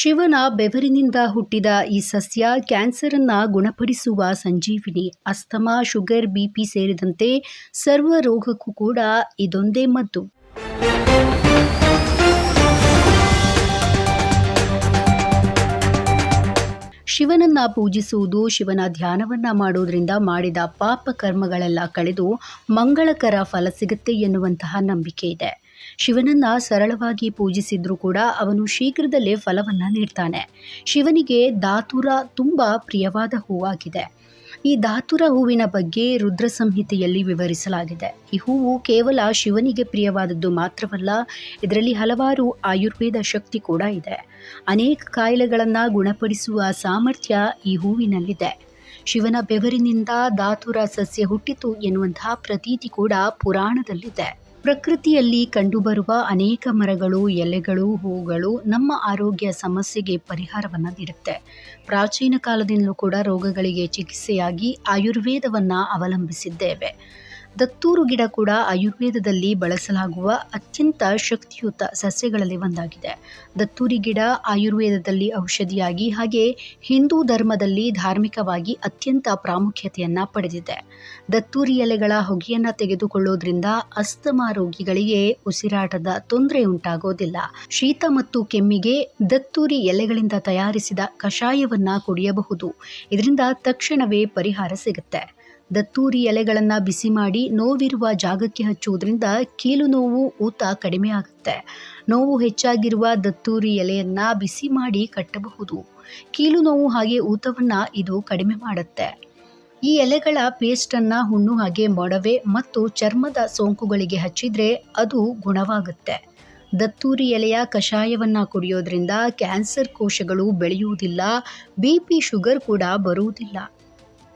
ಶಿವನ ಬೆವರಿನಿಂದ ಹುಟ್ಟಿದ ಈ ಸಸ್ಯ ಕ್ಯಾನ್ಸರನ್ನು ಗುಣಪಡಿಸುವ ಸಂಜೀವಿನಿ. ಅಸ್ತಮಾ, ಶುಗರ್ ಬಿಪಿ ಸೇರಿದಂತೆ ಸರ್ವ ರೋಗಕ್ಕೂ ಕೂಡ ಇದೊಂದೇ ಮದ್ದು. ಶಿವನನ್ನ ಪೂಜಿಸುವುದು, ಶಿವನ ಧ್ಯಾನವನ್ನ ಮಾಡೋದ್ರಿಂದ ಮಾಡಿದ ಪಾಪ ಕರ್ಮಗಳೆಲ್ಲ ಕಳೆದು ಮಂಗಳಕರ ಫಲ ಸಿಗುತ್ತೆ ಎನ್ನುವಂತಹ ನಂಬಿಕೆ ಇದೆ. ಶಿವನನ್ನ ಸರಳವಾಗಿ ಪೂಜಿಸಿದ್ರೂ ಕೂಡ ಅವನು ಶೀಘ್ರದಲ್ಲೇ ಫಲವನ್ನ ನೀಡ್ತಾನೆ. ಶಿವನಿಗೆ ದಾತುರ ತುಂಬಾ ಪ್ರಿಯವಾದ ಹೂವಾಗಿದೆ. ಈ ಧಾತುರ ಹೂವಿನ ಬಗ್ಗೆ ರುದ್ರ ಸಂಹಿತೆಯಲ್ಲಿ ವಿವರಿಸಲಾಗಿದೆ. ಈ ಹೂವು ಕೇವಲ ಶಿವನಿಗೆ ಪ್ರಿಯವಾದದ್ದು ಮಾತ್ರವಲ್ಲ, ಇದರಲ್ಲಿ ಹಲವಾರು ಆಯುರ್ವೇದ ಶಕ್ತಿ ಕೂಡ ಇದೆ. ಅನೇಕ ಕಾಯಿಲೆಗಳನ್ನು ಗುಣಪಡಿಸುವ ಸಾಮರ್ಥ್ಯ ಈ ಹೂವಿನಲ್ಲಿದೆ. ಶಿವನ ಬೆವರಿನಿಂದ ಧಾತುರ ಸಸ್ಯ ಹುಟ್ಟಿತು ಎನ್ನುವಂತಹ ಪ್ರತೀತಿ ಕೂಡ ಪುರಾಣದಲ್ಲಿದೆ. ಪ್ರಕೃತಿಯಲ್ಲಿ ಕಂಡುಬರುವ ಅನೇಕ ಮರಗಳು, ಎಲೆಗಳು, ಹೂಗಳು ನಮ್ಮ ಆರೋಗ್ಯ ಸಮಸ್ಯೆಗೆ ಪರಿಹಾರವನ್ನು ನೀಡುತ್ತೆ. ಪ್ರಾಚೀನ ಕಾಲದಿಂದಲೂ ಕೂಡ ರೋಗಗಳಿಗೆ ಚಿಕಿತ್ಸೆಯಾಗಿ ಆಯುರ್ವೇದವನ್ನು ಅವಲಂಬಿಸಿದ್ದೇವೆ. ದತ್ತೂರು ಗಿಡ ಕೂಡ ಆಯುರ್ವೇದದಲ್ಲಿ ಬಳಸಲಾಗುವ ಅತ್ಯಂತ ಶಕ್ತಿಯುತ ಸಸ್ಯಗಳಲ್ಲಿ ಒಂದಾಗಿದೆ. ದತ್ತೂರಿ ಗಿಡ ಆಯುರ್ವೇದದಲ್ಲಿ ಔಷಧಿಯಾಗಿ ಹಾಗೆ ಹಿಂದೂ ಧರ್ಮದಲ್ಲಿ ಧಾರ್ಮಿಕವಾಗಿ ಅತ್ಯಂತ ಪ್ರಾಮುಖ್ಯತೆಯನ್ನು ಪಡೆದಿದೆ. ದತ್ತೂರಿ ಎಲೆಗಳ ಹೊಗೆಯನ್ನು ತೆಗೆದುಕೊಳ್ಳೋದ್ರಿಂದ ಅಸ್ತಮಾ ರೋಗಿಗಳಿಗೆ ಉಸಿರಾಟದ ತೊಂದರೆ ಉಂಟಾಗೋದಿಲ್ಲ. ಶೀತ ಮತ್ತು ಕೆಮ್ಮಿಗೆ ದತ್ತೂರಿ ಎಲೆಗಳಿಂದ ತಯಾರಿಸಿದ ಕಷಾಯವನ್ನು ಕುಡಿಯಬಹುದು. ಇದರಿಂದ ತಕ್ಷಣವೇ ಪರಿಹಾರ ಸಿಗುತ್ತೆ. ದತ್ತೂರಿ ಎಲೆಗಳನ್ನು ಬಿಸಿ ಮಾಡಿ ನೋವಿರುವ ಜಾಗಕ್ಕೆ ಹಚ್ಚುವುದರಿಂದ ಕೀಲು ನೋವು ಊತ ಕಡಿಮೆ ಆಗುತ್ತೆ. ನೋವು ಹೆಚ್ಚಾಗಿರುವ ದತ್ತೂರಿ ಎಲೆಯನ್ನು ಬಿಸಿ ಮಾಡಿ ಕಟ್ಟಬಹುದು. ಕೀಲು ನೋವು ಹಾಗೆ ಊತವನ್ನು ಇದು ಕಡಿಮೆ ಮಾಡುತ್ತೆ. ಈ ಎಲೆಗಳ ಪೇಸ್ಟನ್ನು ಹುಣ್ಣು ಹಾಗೆ ಮೊಡವೆ ಮತ್ತು ಚರ್ಮದ ಸೋಂಕುಗಳಿಗೆ ಹಚ್ಚಿದರೆ ಅದು ಗುಣವಾಗುತ್ತೆ. ದತ್ತೂರಿ ಎಲೆಯ ಕಷಾಯವನ್ನು ಕುಡಿಯೋದ್ರಿಂದ ಕ್ಯಾನ್ಸರ್ ಕೋಶಗಳು ಬೆಳೆಯುವುದಿಲ್ಲ, ಬಿ ಪಿ ಶುಗರ್ ಕೂಡ ಬರುವುದಿಲ್ಲ.